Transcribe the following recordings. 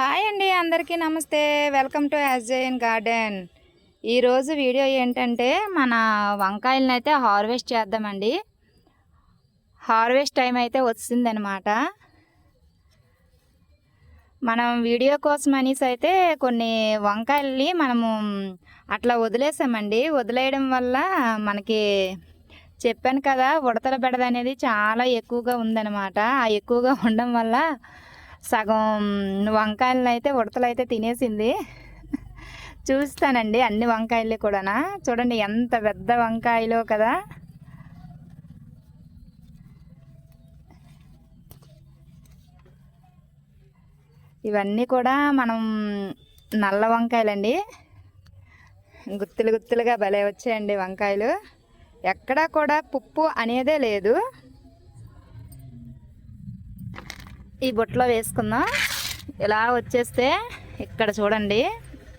Hi అండి అందరికీ నమస్తే. Welcome to SJN garden. ఈరోజు వీడియో ఏంటంటే మన వంకాయలను అయితే హార్వెస్ట్ చేద్దామండి. హార్వెస్ట్ టైం అయితే వచ్చిందనమాట. మనం వీడియో కోసం అనేసి అయితే కొన్ని వంకాయల్ని మనము అట్లా వదిలేసామండి. వదిలేయడం వల్ల మనకి చెప్పాను కదా ఉడతల బెడద అనేది చాలా ఎక్కువగా ఉందన్నమాట ఆ ఎక్కువగా ఉండడం వల్ల సగం వంకాయలను అయితే ఉడతలు అయితే తినేసింది. చూస్తానండి అన్ని వంకాయలు కూడానా. చూడండి ఎంత పెద్ద వంకాయలో కదా. ఇవన్నీ కూడా మనం నల్ల వంకాయలండి. గుత్తులు గుత్తులుగా భలే వచ్చాయండి వంకాయలు. ఎక్కడా కూడా పుప్పు అనేదే లేదు. ఈ బుట్టలో వేసుకుందాం ఇలా వచ్చేస్తే ఇక్కడ చూడండి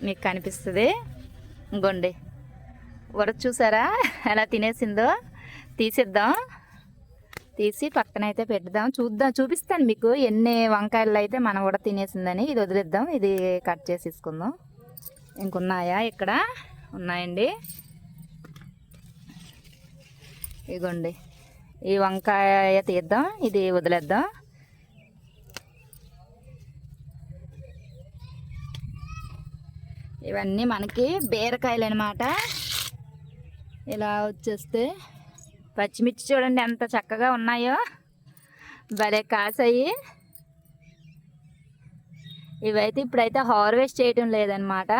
మీకు కనిపిస్తుంది. ఇంకోండి. ఉడత చూసారా? ఎలా తినేసిందో? తీసిద్దాం. తీసి పక్కన అయితే పెడదాం. చూద్దాం చూపిస్తాను మీకు. ఎన్ని వంకాయలు అయితే మన కూడా తినేసిందని. ఇది వదిలేద్దాం. ఇది కట్ చేసి తీసుకుందాం. ఇంకున్నాయా ఇక్కడ? ఉన్నాయండి. ఇగోండి. ఈ వంకాయ తీద్దాం. ఇది వదిలేద్దాం. ఇవన్నీ మనకి బీరకాయలు అనమాట ఇలా వచ్చేస్తే పచ్చిమిర్చి చూడండి ఎంత చక్కగా ఉన్నాయో. భలే కాసాయి. ఇవైతే ఇప్పుడైతే హార్వెస్ట్ చేయటం లేదనమాట.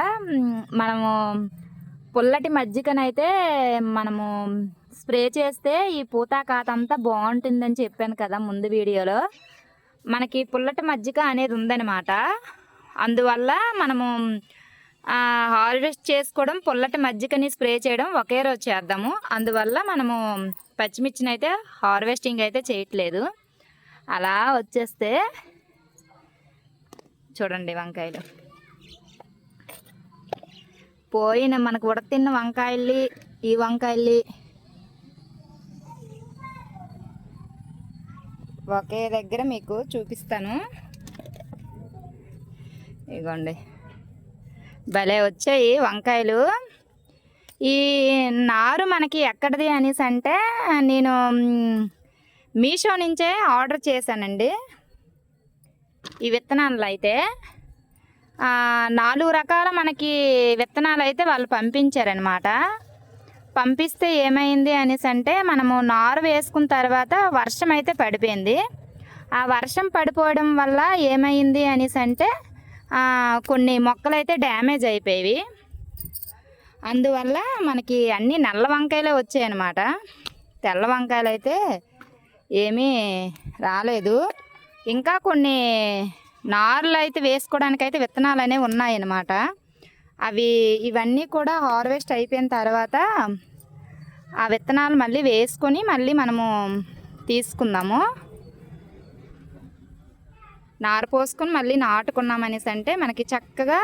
మనము పుల్లటి మజ్జిగనైతే మనము స్ప్రే చేస్తే ఈ పూత కాత అంతా బాగుంటుందని చెప్పాను కదా ముందు వీడియోలో. మనకి పుల్లటి మజ్జిగ అనేది ఉందనమాట. అందువల్ల మనము హార్వెస్ట్ చేసుకోవడం పొల్లటి మజ్జికని స్ప్రే చేయడం ఒకే రోజు చేద్దాము. అందువల్ల మనము పచ్చిమిర్చిని అయితే హార్వెస్టింగ్ అయితే చేయట్లేదు. అలా వచ్చేస్తే చూడండి వంకాయలు. పోయిన మనకు ఉడతిన్న వంకాయల్ని ఈ వంకాయల్ని ఒకే దగ్గర మీకు చూపిస్తాను. ఇగోండి. భలే వచ్చాయి వంకాయలు. ఈ నారు మనకి ఎక్కడిది అనేసి అంటే నేను మీషో నుంచే ఆర్డర్ చేశానండి. ఈ విత్తనాలు అయితే నాలుగు రకాల మనకి విత్తనాలు అయితే వాళ్ళు పంపించారనమాట పంపిస్తే ఏమైంది అనేసి అంటే మనము నారు వేసుకున్న తర్వాత వర్షం అయితే పడిపోయింది. ఆ వర్షం పడిపోవడం వల్ల ఏమైంది అనేసి అంటే కొన్ని మొక్కలు అయితే డ్యామేజ్ అయిపోయేవి. అందువల్ల మనకి అన్ని నల్ల వంకాయలే వచ్చాయన్నమాట. తెల్ల వంకాయలు అయితే ఏమీ రాలేదు. ఇంకా కొన్ని నార్లు అయితే వేసుకోవడానికి అయితే విత్తనాలు అనేవి ఉన్నాయన్నమాట. అవి ఇవన్నీ కూడా హార్వెస్ట్ అయిపోయిన తర్వాత ఆ విత్తనాలు మళ్ళీ వేసుకొని మళ్ళీ మనము తీసుకుందాము. నారు పోసుకొని మళ్ళీ నాటుకున్నాం అనేసి అంటే మనకి చక్కగా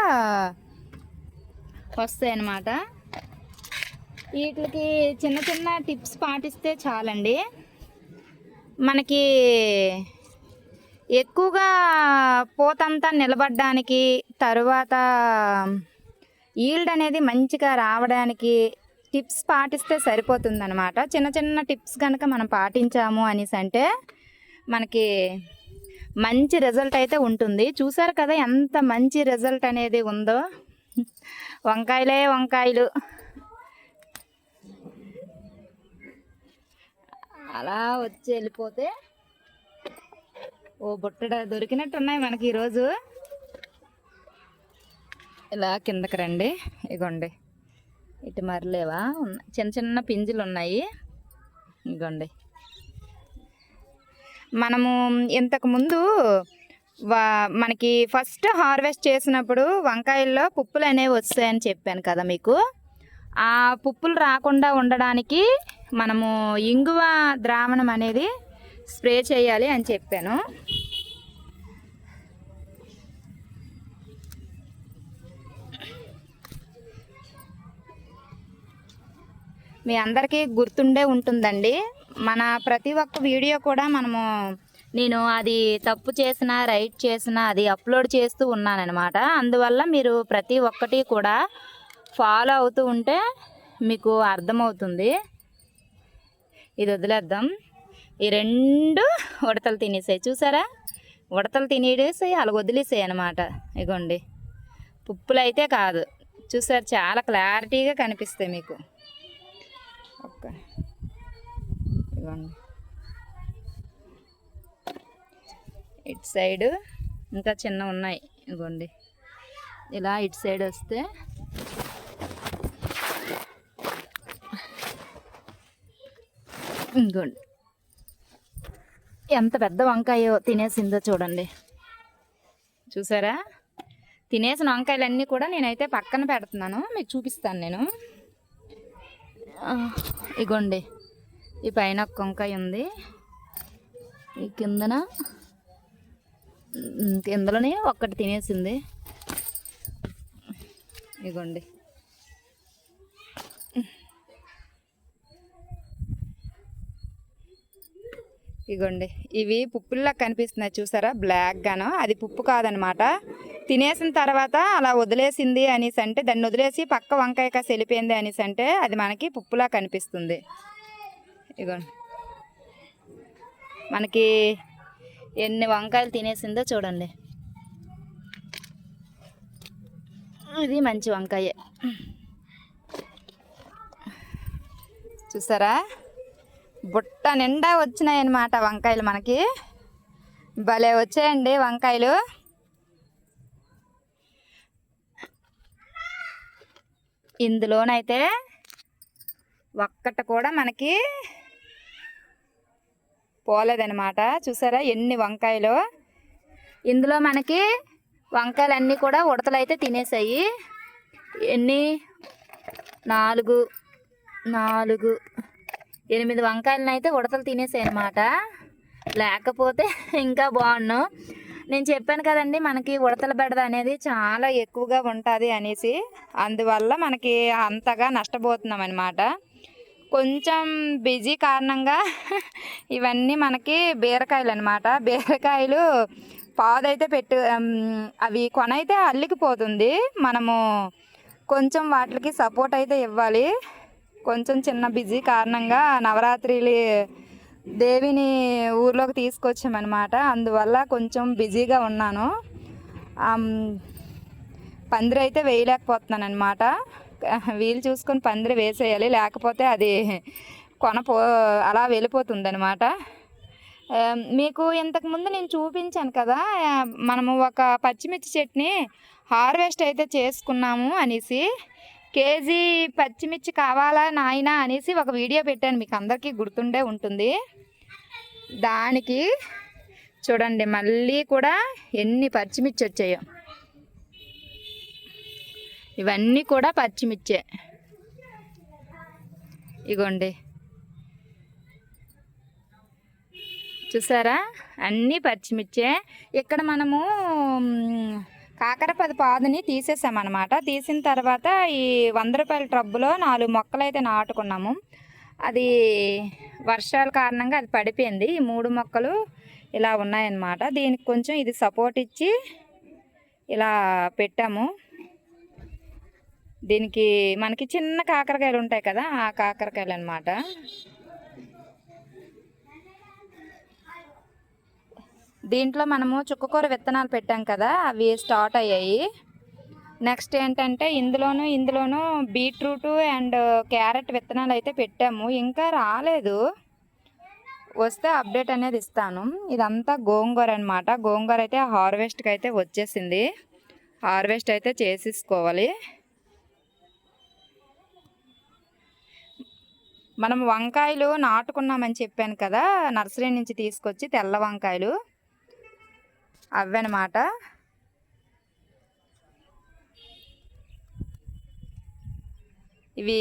వస్తాయి అన్నమాట వీటికి చిన్న చిన్న టిప్స్ పాటిస్తే చాలండి. మనకి ఎక్కువగా పోతంతా నిలబడడానికి తరువాత ఈల్డ్ అనేది మంచిగా రావడానికి టిప్స్ పాటిస్తే సరిపోతుందన్నమాట. చిన్న చిన్న టిప్స్ కనుక మనం పాటించాము అనేసి అంటే మనకి మంచి రిజల్ట్ అయితే ఉంటుంది. చూసారు కదా ఎంత మంచి రిజల్ట్ అనేది ఉందో. వంకాయలే వంకాయలు. అలా వచ్చి వెళ్ళిపోతే ఓ బుట్టడ దొరికినట్టు ఉన్నాయి మనకి ఈరోజు. ఇలా కిందకి రండి. ఇగోండి. ఇటు మరలేవా? చిన్న చిన్న పింజులు ఉన్నాయి ఇగోండి. మనము ఇంతకుముందు వా మనకి ఫస్ట్ హార్వెస్ట్ చేసినప్పుడు వంకాయల్లో పుప్పులు అనేవి వస్తాయని చెప్పాను కదా మీకు. ఆ పుప్పులు రాకుండా ఉండడానికి మనము ఇంగువ ద్రావణం అనేది స్ప్రే చేయాలి అని చెప్పాను. మీ అందరికీ గుర్తుండే ఉంటుందండి. మన ప్రతి ఒక్క వీడియో కూడా మనము నేను అది తప్పు చేసిన రైట్ చేసిన అది అప్లోడ్ చేస్తూ ఉన్నానన్నమాట. అందువల్ల మీరు ప్రతి ఒక్కటి కూడా ఫాలో అవుతూ ఉంటే మీకు అర్థమవుతుంది. ఇది వదిలేద్దాం. ఈ రెండు ఉడతలు తినేసాయి. చూసారా? ఉడతలు తినేసేసి అలా వదిలేసాయి అనమాట ఇగోండి. పుప్పులు అయితే కాదు. చూసారు? చాలా క్లారిటీగా కనిపిస్తాయి మీకు. ఓకే. ఇగోండి ఇటు సైడ్ ఇంకా చిన్న ఉన్నాయి ఇగోండి ఇలా ఇటు సైడ్ వస్తే ఇంకోండి ఎంత పెద్ద వంకాయో తినేసిందో చూడండి. చూసారా? తినేసిన వంకాయలన్నీ కూడా నేనైతే పక్కన పెడుతున్నాను మీకు చూపిస్తాను నేను. ఇగోండి ఈ పైన కొంకాయ ఉంది. ఈ కిందన ఇందులోనే ఒక్కటి తినేసింది. ఇగోండి. ఇగోండి. ఇవి పుప్పుల్లా కనిపిస్తున్నాయి చూసారా? బ్లాక్ గాను. అది పుప్పు కాదనమాట. తినేసిన తర్వాత అలా వదిలేసింది అనేసి అంటే దాన్ని వదిలేసి పక్క వంకాయ కాసి వెళ్ళిపోయింది అనేసి అంటే అది మనకి పుప్పులా కనిపిస్తుంది. ఇగోండి మనకి ఎన్ని వంకాయలు తినేసిందో చూడండి. ఇది మంచి వంకాయ. చూసారా? బుట్ట నిండా వచ్చినాయన్నమాట వంకాయలు మనకి. భలే వచ్చాయండి వంకాయలు. ఇందులోనైతే ఒక్కట కూడా మనకి పోలేదనమాట చూసారా ఎన్ని వంకాయలు? ఇందులో మనకి వంకాయలన్నీ కూడా కూడా ఉడతలైతే తినేసాయి. ఎన్ని? నాలుగు. నాలుగు. ఎనిమిది వంకాయలను అయితే ఉడతలు తినేసాయి అనమాట లేకపోతే ఇంకా బాగున్నాను నేను చెప్పాను కదండి మనకి ఉడతల బెడద అనేది చాలా ఎక్కువగా ఉంటుంది అనేసి. అందువల్ల మనకి అంతగా నష్టపోతున్నాం అనమాట కొంచెం బిజీ కారణంగా ఇవన్నీ మనకి బీరకాయలు అనమాట బీరకాయలు పాదైతే పెట్టు అవి కొనైతే అల్లికిపోతుంది. మనము కొంచెం వాటికి సపోర్ట్ అయితే ఇవ్వాలి. కొంచెం చిన్న బిజీ కారణంగా నవరాత్రిలు దేవిని ఊర్లోకి తీసుకొచ్చామన్నమాట. అందువల్ల కొంచెం బిజీగా ఉన్నాను. పందిరైతే పందిరి అయితే వేయలేకపోతున్నాను అనమాట వీలు చూసుకొని పందిరి వేసేయాలి. లేకపోతే అది కొన పో అలా వెళ్ళిపోతుందనమాట మీకు ఇంతకుముందు నేను చూపించాను కదా మనము ఒక పచ్చిమిర్చి చట్నీ హార్వెస్ట్ అయితే చేసుకున్నాము అనేసి కేజీ పచ్చిమిర్చి కావాలా నాయనా అనేసి ఒక వీడియో పెట్టాను. మీకు అందరికీ గుర్తుండే ఉంటుంది. దానికి చూడండి మళ్ళీ కూడా ఎన్ని పచ్చిమిర్చి వచ్చాయో. ఇవన్నీ కూడా పచ్చిమిర్చే. ఇగోండి. చూసారా? అన్నీ పచ్చిమిర్చే. ఇక్కడ మనము కాకరపది పాదుని తీసేసామన్నమాట. తీసిన తర్వాత ఈ వంద రూపాయల ట్రబ్బులో నాలుగు మొక్కలు అయితే నాటుకున్నాము. అది వర్షాల కారణంగా అది పడిపోయింది. ఈ మూడు మొక్కలు ఇలా ఉన్నాయన్నమాట. దీనికి కొంచెం ఇది సపోర్ట్ ఇచ్చి ఇలా పెట్టాము. దీనికి మనకి చిన్న కాకరకాయలు ఉంటాయి కదా ఆ కాకరకాయలు అన్నమాట దీంట్లో మనము చుక్కకూర విత్తనాలు పెట్టాం కదా అవి స్టార్ట్ అయ్యాయి. నెక్స్ట్ ఏంటంటే ఇందులోను ఇందులోను బీట్రూట్ అండ్ క్యారెట్ విత్తనాలు అయితే పెట్టాము. ఇంకా రాలేదు. వస్తే అప్డేట్ అనేది ఇస్తాను. ఇదంతా గోంగూర అనమాట గోంగూర అయితే హార్వెస్ట్కి అయితే వచ్చేసింది. హార్వెస్ట్ అయితే చేసేసుకోవాలి. మనం వంకాయలు నాటుకున్నామని చెప్పాను కదా నర్సరీ నుంచి తీసుకొచ్చి తెల్ల వంకాయలు. అవన్నమాట ఇవి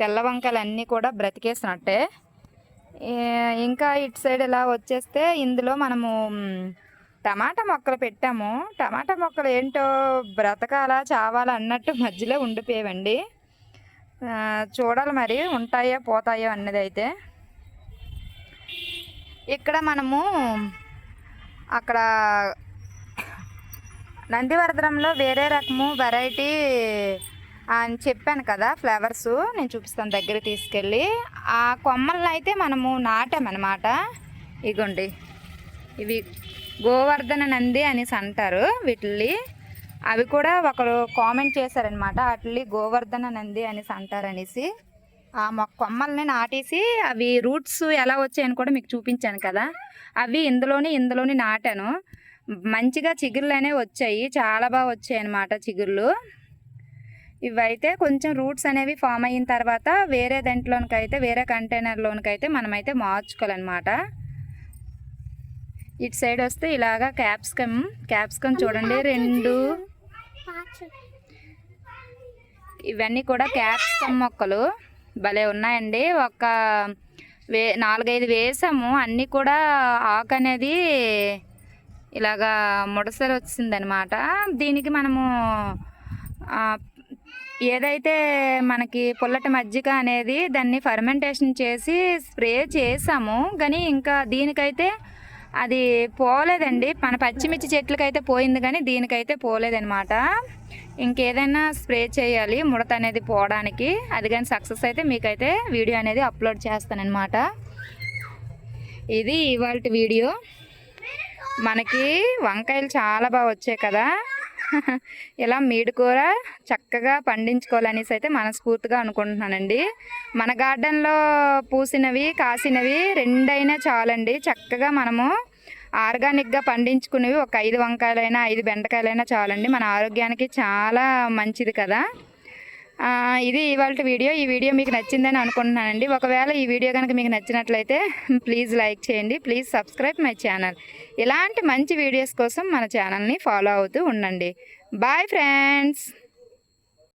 తెల్ల వంకాయలు అన్నీ కూడా బ్రతికేసినట్టే. ఇంకా ఇటు సైడ్ ఇలా వచ్చేస్తే ఇందులో మనము టమాటా మొక్కలు పెట్టాము. టమాటా మొక్కలు ఏంటో బ్రతకాలా చావాలా అన్నట్టు మధ్యలో ఉండిపోయేవండి. చూడాలి మరి ఉంటాయో పోతాయో అన్నది అయితే ఇక్కడ మనము అక్కడ నందివర్ధనంలో వేరే రకము వెరైటీ అని చెప్పాను కదా ఫ్లవర్స్ నేను చూపిస్తాను దగ్గర తీసుకెళ్ళి. ఆ కొమ్మలను అయితే మనము నాటామన్నమాట. ఇగోండి. ఇవి గోవర్ధన నంది అనేసి అంటారు వీటిల్ని. అవి కూడా ఒకరు కామెంట్ చేశారనమాట అట్లీ గోవర్ధన నంది అనేసి అంటారనేసి. ఆ మొక్క కొమ్మల్ని నాటేసి అవి రూట్స్ ఎలా వచ్చాయని కూడా మీకు చూపించాను కదా. అవి ఇందులోనే ఇందులోనే నాటాను. మంచిగా చిగుర్లు అనేవి వచ్చాయి. చాలా బాగా వచ్చాయి అనమాట చిగుర్లు. ఇవైతే కొంచెం రూట్స్ అనేవి ఫామ్ అయిన తర్వాత వేరే దాంట్లోనికైతే వేరే కంటైనర్లోనికైతే మనమైతే మార్చుకోవాలన్నమాట. ఇటు సైడ్ వస్తే ఇలాగా క్యాప్సికమ్ క్యాప్సికమ్ చూడండి. రెండు ఇవన్నీ కూడా క్యాప్సికమ్ మొక్కలు భలే ఉన్నాయండి. ఒక వే నాలుగైదు వేసాము. అన్నీ కూడా ఆకు అనేది ఇలాగా ముడసలు వచ్చిందనమాట దీనికి మనము ఏదైతే మనకి పుల్లటి మజ్జిగ అనేది దాన్ని ఫర్మెంటేషన్ చేసి స్ప్రే చేసాము. కానీ ఇంకా దీనికైతే అది పోలేదండి. మన పచ్చిమిర్చి చెట్లకైతే పోయింది కానీ దీనికైతే పోలేదనమాట ఇంకేదైనా స్ప్రే చేయాలి ముడత అనేది పోవడానికి. అది కానీ సక్సెస్ అయితే మీకైతే వీడియో అనేది అప్లోడ్ చేస్తానన్నమాట. ఇది ఇవాళ వీడియో. మనకి వంకాయలు చాలా బాగా వచ్చాయి కదా. ఇలా మీడు కూర చక్కగా పండించుకోవాలనేసి అయితే మనస్ఫూర్తిగా అనుకుంటున్నానండి. మన గార్డెన్లో పూసినవి కాసినవి రెండైనా చాలండి. చక్కగా మనము ఆర్గానిక్గా పండించుకునేవి ఒక ఐదు వంకాయలైనా ఐదు బెండకాయలైనా చాలండి. మన ఆరోగ్యానికి చాలా మంచిది కదా. ఇది ఇవాళ వీడియో. ఈ వీడియో మీకు నచ్చిందని అనుకుంటున్నానండి. ఒకవేళ ఈ వీడియో కనుక మీకు నచ్చినట్లయితే ప్లీజ్ లైక్ చేయండి. Please subscribe my channel. ఇలాంటి మంచి వీడియోస్ కోసం మన ఛానల్ని ఫాలో అవుతూ ఉండండి. Bye friends.